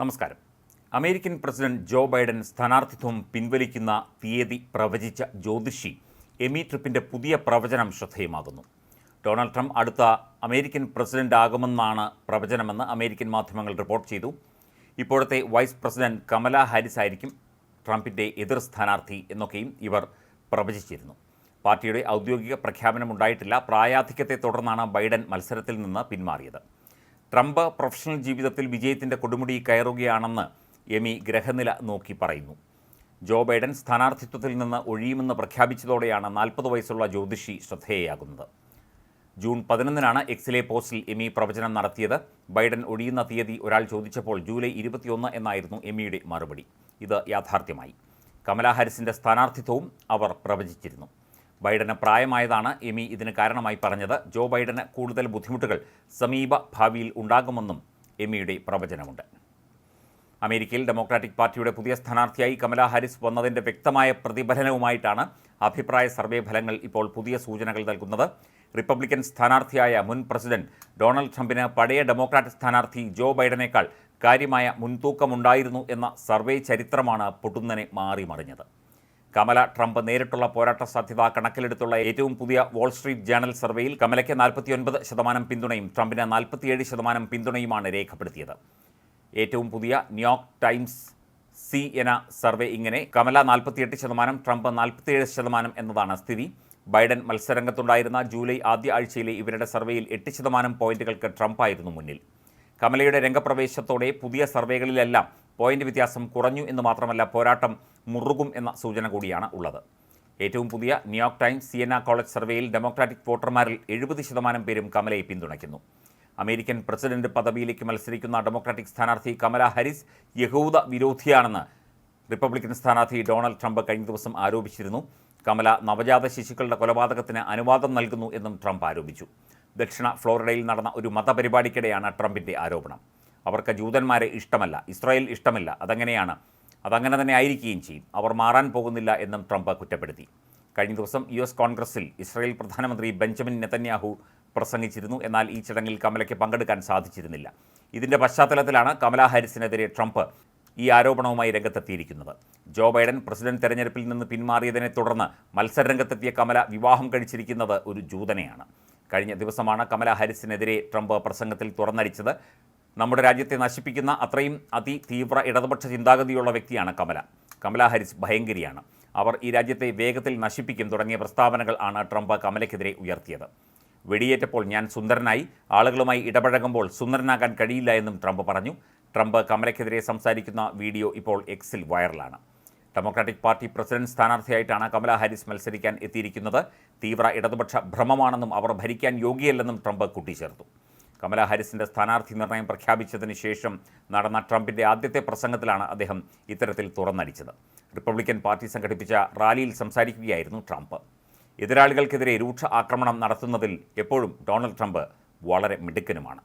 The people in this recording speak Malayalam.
നമസ്കാരം. അമേരിക്കൻ പ്രസിഡന്റ് ജോ ബൈഡൻ സ്ഥാനാർത്ഥിത്വം പിൻവലിക്കുന്ന തീയതി പ്രവചിച്ച ജ്യോതിഷി എമി ട്രിപ്പിന്റെ പുതിയ പ്രവചനം ശ്രദ്ധേയമാകുന്നു. ഡൊണാൾഡ് ട്രംപ് അടുത്ത അമേരിക്കൻ പ്രസിഡന്റ് ആകുമെന്നാണ് പ്രവചനമെന്ന് അമേരിക്കൻ മാധ്യമങ്ങൾ റിപ്പോർട്ട് ചെയ്തു. ഇപ്പോഴത്തെ വൈസ് പ്രസിഡന്റ് കമല ഹാരിസ് ആയിരിക്കും ട്രംപിന്റെ എതിർ സ്ഥാനാർത്ഥി എന്നൊക്കെയും ഇവർ പ്രവചിച്ചിരുന്നു. പാർട്ടിയുടെ ഔദ്യോഗിക പ്രഖ്യാപനം ഉണ്ടായിട്ടില്ല പ്രായാധിക്യത്തെ തുടർന്നാണ് ബൈഡൻ മത്സരത്തിൽ നിന്ന് പിന്മാറിയത്. ട്രംപ് പ്രൊഫഷണൽ ജീവിതത്തിൽ വിജയത്തിന്റെ കൊടുമുടി കയറുകയാണെന്ന് എമി ഗ്രഹനില നോക്കി പറയുന്നു. ജോ ബൈഡൻ സ്ഥാനാർത്ഥിത്വത്തിൽ നിന്ന് ഒഴിയുമെന്ന് പ്രഖ്യാപിച്ചതോടെയാണ് നാൽപ്പത് വയസ്സുള്ള ജ്യോതിഷി ശ്രദ്ധേയയാകുന്നത്. ജൂൺ പതിനൊന്നിനാണ് എക്സിലെ പോസ്റ്റിൽ എമി പ്രവചനം നടത്തിയത്. ബൈഡൻ ഒഴിയുന്ന തീയതി ഒരാൾ ചോദിച്ചപ്പോൾ ജൂലൈ ഇരുപത്തിയൊന്ന് എന്നായിരുന്നു എമിയുടെ മറുപടി. ഇത് യാഥാർത്ഥ്യമായി. കമലാ ഹാരിസിന്റെ സ്ഥാനാർത്ഥിത്വവും അവർ പ്രവചിച്ചിരുന്നു. ബൈഡന് പ്രായമായതാണ് എമി ഇതിന് കാരണമായി പറഞ്ഞത്. ജോ ബൈഡന് കൂടുതൽ ബുദ്ധിമുട്ടുകൾ സമീപ ഭാവിയിൽ ഉണ്ടാകുമെന്നും എമിയുടെ പ്രവചനമുണ്ട്. അമേരിക്കയിൽ ഡെമോക്രാറ്റിക് പാർട്ടിയുടെ പുതിയ സ്ഥാനാർത്ഥിയായി കമലാ ഹാരിസ് വന്നതിന്റെ വ്യക്തമായ പ്രതിഫലനവുമായിട്ടാണ് അഭിപ്രായ സർവേ ഫലങ്ങൾ ഇപ്പോൾ പുതിയ സൂചനകൾ നൽകുന്നത്. റിപ്പബ്ലിക്കൻ സ്ഥാനാർത്ഥിയായ മുൻ പ്രസിഡന്റ് ഡൊണാൾഡ് ട്രംപിന് പഴയ ഡെമോക്രാറ്റ് സ്ഥാനാർത്ഥി ജോ ബൈഡനേക്കാൾ കാര്യമായ മുൻതൂക്കമുണ്ടായിരുന്നു എന്ന സർവേ ചരിത്രമാണ് പൊട്ടുന്നനെ മാറിമറിഞ്ഞത്. കമല ട്രംപ് നേരിട്ടുള്ള പോരാട്ട സാധ്യത കണക്കിലെടുത്തുള്ള ഏറ്റവും പുതിയ വാൾസ്ട്രീറ്റ് ജേണൽ സർവേയിൽ കമലയ്ക്ക് നാൽപ്പത്തിയൊൻപത് ശതമാനം പിന്തുണയും ട്രംപിന് നാൽപ്പത്തിയേഴ് ശതമാനം പിന്തുണയുമാണ് രേഖപ്പെടുത്തിയത്. ഏറ്റവും പുതിയ New York Times Siena survey ഇങ്ങനെ കമല നാൽപ്പത്തിയെട്ട് ശതമാനം ട്രംപ് നാൽപ്പത്തിയേഴ് ശതമാനം എന്നതാണ് സ്ഥിതി. ബൈഡൻ മത്സരരംഗത്തുണ്ടായിരുന്ന ജൂലൈ ആദ്യ ആഴ്ചയിലെ ഇവരുടെ സർവേയിൽ എട്ട് ശതമാനം പോയിന്റുകൾക്ക് ട്രംപായിരുന്നു മുന്നിൽ. കമലയുടെ രംഗപ്രവേശത്തോടെ പുതിയ സർവേകളിലെല്ലാം പോയിന്റ് വ്യത്യാസം കുറഞ്ഞു എന്ന് മാത്രമല്ല പോരാട്ടം മുറുകും എന്ന സൂചന കൂടിയാണ് ഉള്ളത്. ഏറ്റവും പുതിയ New York Times Siena college സർവേയിൽ ഡെമോക്രാറ്റിക് വോട്ടർമാരിൽ എഴുപത് ശതമാനം പേരും കമലയെ പിന്തുണയ്ക്കുന്നു. അമേരിക്കൻ പ്രസിഡന്റ് പദവിയിലേക്ക് മത്സരിക്കുന്ന ഡെമോക്രാറ്റിക് സ്ഥാനാർത്ഥി കമല ഹാരിസ് യഹൂദ വിരോധിയാണെന്ന് റിപ്പബ്ലിക്കൻ സ്ഥാനാർത്ഥി ഡൊണാൾഡ് ട്രംപ് കഴിഞ്ഞ ദിവസം ആരോപിച്ചിരുന്നു. കമല നവജാത ശിശുക്കളുടെ കൊലപാതകത്തിന് അനുവാദം നൽകുന്നു എന്നും ട്രംപ് ആരോപിച്ചു. ദക്ഷിണ ഫ്ലോറിഡയിൽ നടന്ന ഒരു മതപരിപാടിക്കിടെയാണ് ട്രംപിന്റെ ആരോപണം. അവർക്ക് ജൂതന്മാരെ ഇഷ്ടമല്ല ഇസ്രായേൽ ഇഷ്ടമല്ല. അതങ്ങനെയാണ്. അതങ്ങനെ തന്നെ ആയിരിക്കുകയും ചെയ്യും. അവർ മാറാൻ പോകുന്നില്ല എന്നും ട്രംപ് കുറ്റപ്പെടുത്തി. കഴിഞ്ഞ ദിവസം യു എസ് കോൺഗ്രസിൽ ഇസ്രായേൽ പ്രധാനമന്ത്രി ബെഞ്ചമിൻ നെതന്യാഹു പ്രസംഗിച്ചിരുന്നു. എന്നാൽ ഈ ചടങ്ങിൽ കമലയ്ക്ക് പങ്കെടുക്കാൻ സാധിച്ചിരുന്നില്ല. ഇതിന്റെ പശ്ചാത്തലത്തിലാണ് കമലാ ഹാരിസിനെതിരെ ട്രംപ് ഈ ആരോപണവുമായി രംഗത്തെത്തിയിരിക്കുന്നത്. ജോ ബൈഡൻ പ്രസിഡന്റ് തെരഞ്ഞെടുപ്പിൽ നിന്ന് പിന്മാറിയതിനെ തുടർന്ന് മത്സരരംഗത്തെത്തിയ കമല വിവാഹം കഴിച്ചിരിക്കുന്നത് ഒരു ജൂതനെയാണ്. കഴിഞ്ഞ ദിവസമാണ് കമല ഹാരിസിനെതിരെ ട്രംപ് പ്രസംഗത്തിൽ തുറന്നടിച്ചത്. നമ്മുടെ രാജ്യത്തെ നശിപ്പിക്കുന്ന അത്രയും അതിതീവ്ര ഇടതുപക്ഷ ചിന്താഗതിയുള്ള വ്യക്തിയാണ് കമല. കമല ഹാരിസ് ഭയങ്കരിയാണ്. അവർ ഈ രാജ്യത്തെ വേഗത്തിൽ നശിപ്പിക്കും തുടങ്ങിയ പ്രസ്താവനകൾ ആണ് ട്രംപ് കമലയ്ക്കെതിരെ ഉയർത്തിയത്. വെടിയേറ്റപ്പോൾ ഞാൻ സുന്ദരനായി ആളുകളുമായി ഇടപഴകുമ്പോൾ സുന്ദരനാകാൻ കഴിയില്ല എന്നും ട്രംപ് പറഞ്ഞു. ട്രംപ് കമലയ്ക്കെതിരെ സംസാരിക്കുന്ന വീഡിയോ ഇപ്പോൾ എക്സിൽ വൈറലാണ്. ഡെമോക്രാറ്റിക് പാർട്ടി പ്രസിഡന്റ് സ്ഥാനാർത്ഥിയായിട്ടാണ് കമല ഹാരിസ് മത്സരിക്കാൻ എത്തിയിരിക്കുന്നത്. തീവ്ര ഇടതുപക്ഷ ഭ്രമമാണെന്നും അവർ ഭരിക്കാൻ യോഗ്യയല്ലെന്നും ട്രംപ് കൂട്ടിച്ചേർത്തു. കമല ഹാരിസിന്റെ സ്ഥാനാർത്ഥി നിർണയം പ്രഖ്യാപിച്ചതിന് ശേഷം നടന്ന ട്രംപിന്റെ ആദ്യത്തെ പ്രസംഗത്തിലാണ് അദ്ദേഹം ഇത്തരത്തിൽ തുറന്നടിച്ചത്. റിപ്പബ്ലിക്കൻ പാർട്ടി സംഘടിപ്പിച്ച റാലിയിൽ സംസാരിക്കുകയായിരുന്നു ട്രംപ്. എതിരാളികൾക്കെതിരെ രൂക്ഷ ആക്രമണം നടത്തുന്നതിൽ എപ്പോഴും ഡൊണാൾഡ് ട്രംപ് വളരെ മിടുക്കനുമാണ്.